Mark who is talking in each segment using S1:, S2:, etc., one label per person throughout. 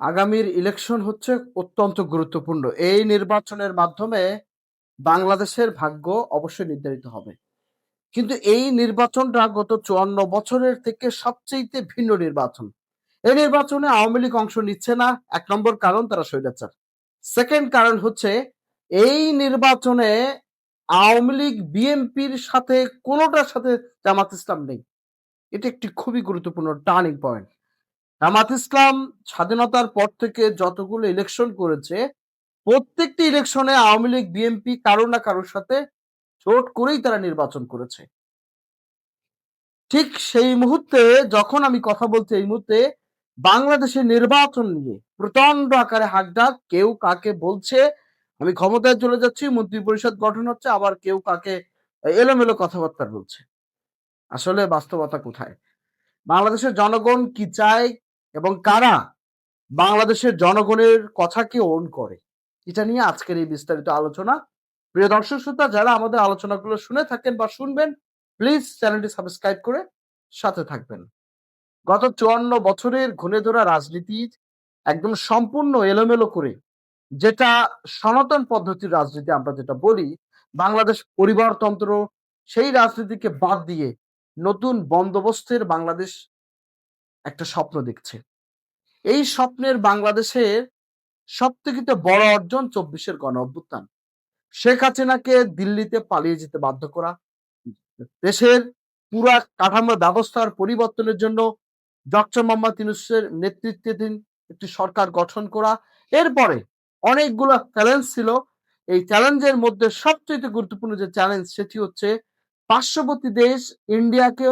S1: আগামীর ইলেকশন হচ্ছে অত্যন্ত গুরুত্বপূর্ণ। এই নির্বাচনের মাধ্যমে বাংলাদেশের ভাগ্য অবশ্যই নির্ধারিত হবে। কিন্তু এই নির্বাচনটা গত চুয়ান্ন বছরের থেকে সবচেয়ে ভিন্ন নির্বাচন। এই নির্বাচনে আওয়ামী লীগ অংশ নিচ্ছে না, এক নম্বর কারণ তারা স্বৈরাচার। সেকেন্ড কারণ হচ্ছে, এই নির্বাচনে আওয়ামী লীগ বিএনপির সাথে কোনোটার সাথে জামাত ইসলাম নেই। এটি একটি খুবই গুরুত্বপূর্ণ টার্নিং পয়েন্ট জামাত ইসলাম স্বাধীনতার পর থেকে যতগুলো ইলেকশন করেছে, প্রত্যেকটি ইলেকশনে আওয়ামী লীগ বিএনপি কারও না কারোর সাথে জোট করেই তারা নির্বাচন করেছে। ঠিক সেই মুহূর্তে যখন আমি কথা বলছি এই মুহূর্তে বাংলাদেশের নির্বাচন নিয়ে প্রচণ্ড আকারে হাকডাক, কেউ কাকে বলছে, আমি ক্ষমতায় চলে যাচ্ছি মন্ত্রী পরিষদ গঠন হচ্ছে, আবার কেউ কাকে এলোমেলো কথাবার্তা বলছে। আসলে বাস্তবতা কোথায়? বাংলাদেশের জনগণ কি চায় এবং কারা বাংলাদেশের জনগণের কথাকে ওন করে। এটা নিয়ে আজকের এই বিস্তারিত আলোচনা। প্রিয় দর্শক শ্রোতা, যারা আমাদের আলোচনাগুলো শুনে থাকেন বা শুনবেন প্লিজ চ্যানেলটি সাবস্ক্রাইব করে সাথে থাকবেন। গত চুয়ান্ন বছরের ঘুরে ধরা রাজনীতির একদম সম্পূর্ণ এলোমেলো করে, যেটা সনাতন পদ্ধতির রাজনীতি আমরা যেটা বলি, বাংলাদেশ পরিবারতন্ত্র, সেই রাজনীতিকে বাদ দিয়ে নতুন বন্দোবস্তের বাংলাদেশ একটা স্বপ্ন দেখছে। এই স্বপ্নের বাংলাদেশের সব থেকে বড় অর্জন চব্বিশের গণ অভ্যুত্থান। শেখ হাসিনাকে দিল্লিতে পালিয়ে যেতে বাধ্য করা, দেশের পুরা কাঠামো ব্যবস্থার পরিবর্তনের জন্য ডক্টর মোহাম্মদ ইউনুসের নেতৃত্বাধীন একটি সরকার গঠন করা। এরপরে অনেকগুলো চ্যালেঞ্জ ছিল। এই চ্যালেঞ্জের মধ্যে সবচেয়ে গুরুত্বপূর্ণ যে চ্যালেঞ্জ সেটি হচ্ছে পার্শ্ববর্তী দেশ ইন্ডিয়াকে,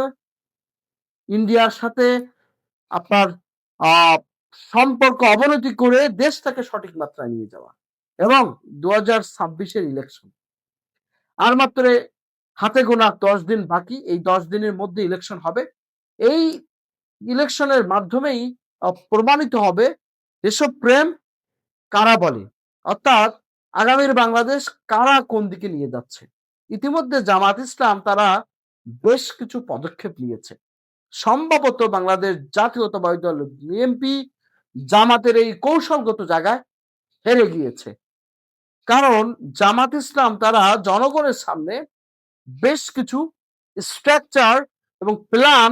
S1: ইন্ডিয়ার সাথে আপনার সম্পর্ক অবনতি করে দেশটাকে সঠিক মাত্রায় নিয়ে যাওয়া এবং দু হাজার ছাব্বিশের ইলেকশন আর মাত্র হাতে গোনা দশ দিন বাকি, এই দশ দিনের মধ্যে ইলেকশন হবে। এই ইলেকশনের মাধ্যমেই প্রমাণিত হবে এসব প্রেম কারা বলে? অর্থাৎ, আগামীর বাংলাদেশ কারা কোন দিকে নিয়ে যাচ্ছে? ইতিমধ্যে জামাত ইসলাম তারা বেশ কিছু পদক্ষেপ নিয়েছে। সম্ভবত বাংলাদেশ জাতীয়তাবাদী দল বিএনপি জামাতের এই কৌশলগত জায়গায় হেরে গিয়েছে। কারণ জামাত ইসলাম তারা জনগণের সামনে বেশ কিছু স্ট্রাকচার এবং প্ল্যান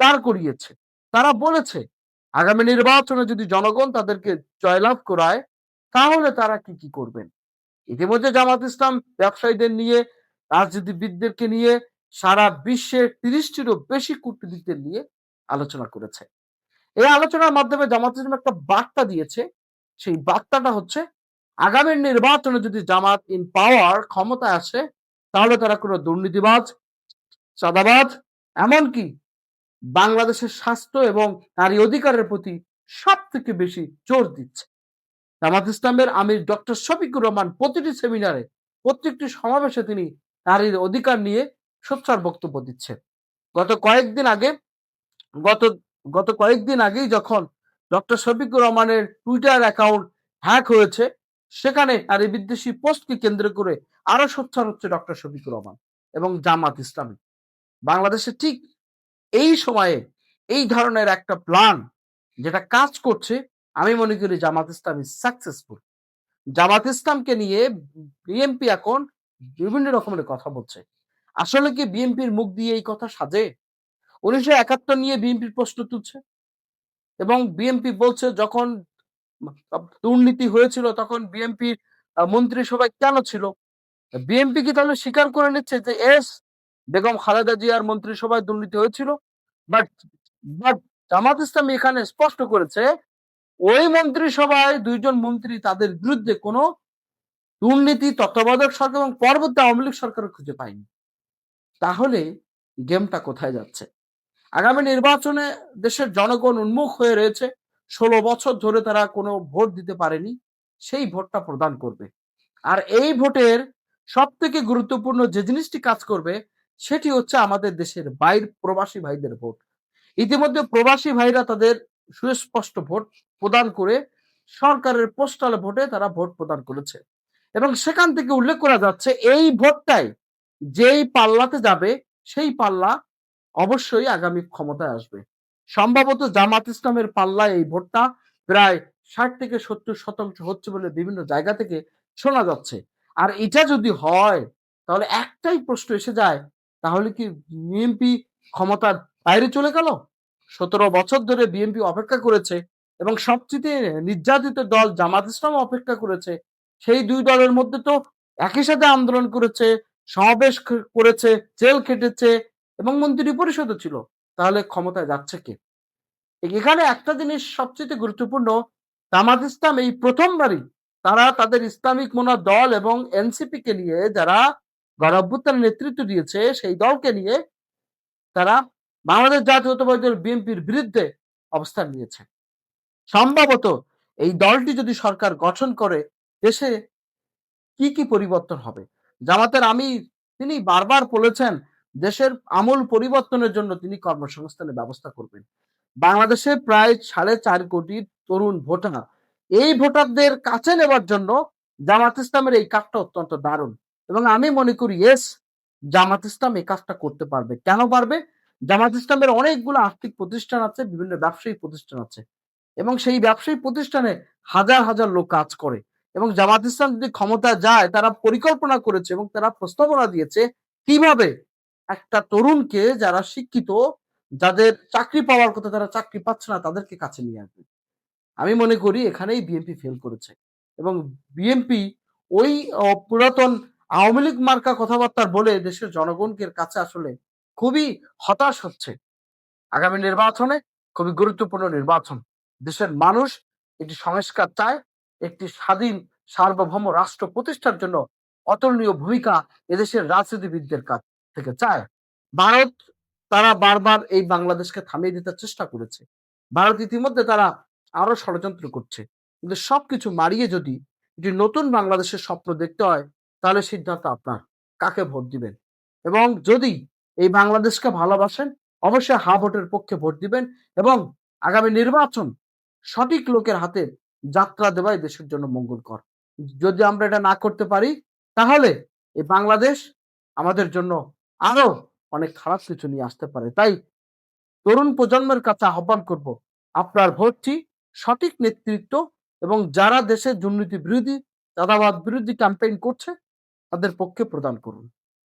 S1: দাঁড় করিয়েছে। তারা বলেছে, আগামী নির্বাচনে যদি জনগণ তাদেরকে জয়লাভ করায়, তাহলে তারা কি কি করবেন? ইতিমধ্যে জামাত ইসলাম ব্যবসায়ীদের নিয়ে, রাজনীতিবিদদেরকে নিয়ে সারা বিশ্বের তিরিশটিরও বেশি কূটনীতিকদের নিয়ে আলোচনা করেছে। এই আলোচনার মাধ্যমে জামাত ইসলাম একটা বার্তা দিয়েছে। সেই বার্তাটা হচ্ছে আগামীর নির্বাচনে যদি জামাত ইন পাওয়ার ক্ষমতায় আসে, তাহলে তারা কোনো দুর্নীতিবাজ, চাঁদাবাজ, এমনকি বাংলাদেশের স্বাস্থ্য এবং নারী অধিকারের প্রতি সব থেকে বেশি জোর দিচ্ছে। জামাত ইসলামের আমির ডক্টর শফিকুর রহমান প্রতিটি সেমিনারে, প্রত্যেকটি সমাবেশে তিনি নারীর অধিকার নিয়ে সোচ্চার বক্তব্য দিচ্ছে। গত কয়েকদিন আগে, গত গত কয়েকদিন আগেই যখন ডক্টর শফিকুর রহমানের টুইটার অ্যাকাউন্ট হ্যাক হয়েছে, সেখানে নারী বিদ্বেষী পোস্টকে কেন্দ্র করে আরও সোচ্চার হচ্ছে ডক্টর শফিকুর রহমান এবং জামাত ইসলামী। বাংলাদেশে ঠিক এই সময়ে এই ধরনের একটা প্ল্যান যেটা কাজ করছে, আমি মনে করি জামাত ইসলাম সাকসেসফুল জামাত ইসলামকে নিয়ে বিএনপি এখন বিভিন্ন রকমের কথা বলছে। আসলে কি বিএনপির মুখ দিয়ে এই কথা সাজে? উনিশশো একাত্তর নিয়ে বিএনপির প্রশ্ন তুলছে। এবং বিএনপি বলছে যখন দুর্নীতি হয়েছিল তখন বিএনপির মন্ত্রিসভায় কেন ছিল? বিএনপি কি তাহলে স্বীকার করে নিচ্ছে যে, এস, বেগম খালেদা জিয়ার মন্ত্রিসভায় দুর্নীতি হয়েছিল? বাট বাট জামাত ইসলামী এখানে স্পষ্ট করেছে, ওই মন্ত্রিসভায় দুইজন মন্ত্রী তাদের বিরুদ্ধে কোনো দুর্নীতি, তত্ত্বাবধায়ক সরকার এবং পরবর্তী আওয়ামী লীগ সরকার খুঁজে পায়নি। তাহলে গেমটা কোথায় যাচ্ছে? আগামী নির্বাচনে দেশের জনগণ উন্মুখ হয়ে রয়েছে। ষোলো বছর ধরে তারা কোনো ভোট দিতে পারেনি, সেই ভোটটা প্রদান করবে। আর এই ভোটের সব থেকে গুরুত্বপূর্ণ যে জিনিসটি কাজ করবে, সেটি হচ্ছে আমাদের দেশের বাইর প্রবাসী ভাইদের ভোট। ইতিমধ্যে প্রবাসী ভাইরা তাদের সুস্পষ্ট ভোট প্রদান করে সরকারের পোস্টাল ভোটে তারা ভোট প্রদান করেছে। এবং সেখান থেকে উল্লেখ করা যাচ্ছে, এই ভোটটাই যেই পাল্লাতে যাবে, সেই পাল্লা অবশ্যই আগামী ক্ষমতায় আসবে। সম্ভবত জামাত ইসলামের পাল্লা এই ভোটটা প্রায় ষাট থেকে সত্তর শতাংশ হচ্ছে বলে বিভিন্ন জায়গা থেকে শোনা যাচ্ছে। আর এটা যদি হয়, তাহলে একটাই প্রশ্ন এসে যায়, তাহলে কি বিএনপি ক্ষমতার বাইরে চলে গেল? সতেরো বছর ধরে বিএনপি অপেক্ষা করেছে এবং সবচেয়ে নির্যাতিত দল জামাত ইসলাম অপেক্ষা করেছে। সেই দুই দলের মধ্যে তো একই সাথে আন্দোলন করেছে সমাবেশ করেছে, জেল খেটেছে এবং মন্ত্রী পরিষদও ছিল। তাহলে ক্ষমতায় যাচ্ছে কে? এখানে একটা জিনিস সবচেয়ে গুরুত্বপূর্ণ জামাত ইসলাম এই প্রথমবারই তারা তাদের ইসলামিক মোনা দল এবং এনসিপি কে নিয়ে যারা গণঅভ্যুত্থানের নেতৃত্ব দিয়েছে, সেই দলকে নিয়ে তারা বাংলাদেশ জাতীয়তাবাদী দল বিএনপির বিরুদ্ধে অবস্থান নিয়েছে। সম্ভবত এই দলটি যদি সরকার গঠন করে, দেশে কি কি পরিবর্তন হবে? জামাতের আমি তিনি বারবার বলেছেন দেশের আমূল পরিবর্তনের জন্য তিনি কর্মসংস্থানের ব্যবস্থা করবেন। বাংলাদেশে প্রায় সাড়ে চার কোটি তরুণ ভোটার। এই ভোটারদের কাছে নেবার জন্য জামাত ইসলামের এই কাজটা অত্যন্ত দারুণ। এবং আমি মনে করি ইয়েস জামাত ইসলাম এই কাজটা করতে পারবে। কেন পারবে? জামাত ইসলামের অনেকগুলো আর্থিক প্রতিষ্ঠান আছে, বিভিন্ন ব্যবসায়ী প্রতিষ্ঠান আছে। এবং সেই ব্যবসায়ী প্রতিষ্ঠানে হাজার হাজার লোক কাজ করে। এবং জামাত ইসলাম যদি ক্ষমতা যায়, তারা পরিকল্পনা করেছে এবং তারা প্রস্তাবনা দিয়েছে কীভাবে একটা তরুণকে যারা শিক্ষিত, যাদের চাকরি পাওয়ার কথা তারা চাকরি পাচ্ছে না, তাদেরকে কাছে নিয়ে আসবে। আমি মনে করি এখানেই বিএনপি ফেল করেছে এবং বিএনপি ওই পুরাতন আওয়ামী লীগ মার্কা কথাবার্তা বলে দেশের জনগণকে কাছে আসলে খুবই হতাশ হচ্ছে। আগামী নির্বাচনে খুবই গুরুত্বপূর্ণ নির্বাচন। দেশের মানুষ একটি সংস্কার চায় একটি স্বাধীন সার্বভৌম রাষ্ট্র প্রতিষ্ঠার জন্য অতুলনীয় ভূমিকা এদেশের রাজনীতিবিদদের কাছ থেকে চায়। ভারত তারা বারবার এই বাংলাদেশকে থামিয়ে দিতে চেষ্টা করেছে। ভারত ইতিমধ্যে তারা আরও ষড়যন্ত্র করছে। কিন্তু সবকিছু মারিয়ে যদি একটি নতুন বাংলাদেশের স্বপ্ন দেখতে হয়, তাহলে সিদ্ধান্ত আপনার কাকে ভোট দিবেন? এবং যদি এই বাংলাদেশকে ভালোবাসেন, অবশ্যই হা ভোটের পক্ষে ভোট দিবেন এবং আগামী নির্বাচন সঠিক লোকের হাতে যাত্রা দেওয়া এই দেশের জন্য মঙ্গলকর। যদি আমরা এটা না করতে পারি, তাহলে এই বাংলাদেশ আমাদের জন্য আরও অনেক খারাপ কিছু নিয়ে আসতে পারে। তাই তরুণ প্রজন্মের কাছে আহ্বান করব, আপনার ভোটটি সঠিক নেতৃত্ব এবং যারা দেশের দুর্নীতি বিরোধী, চাঁদাবাদ বিরোধী ক্যাম্পেইন করছে, তাদের পক্ষে প্রদান করুন।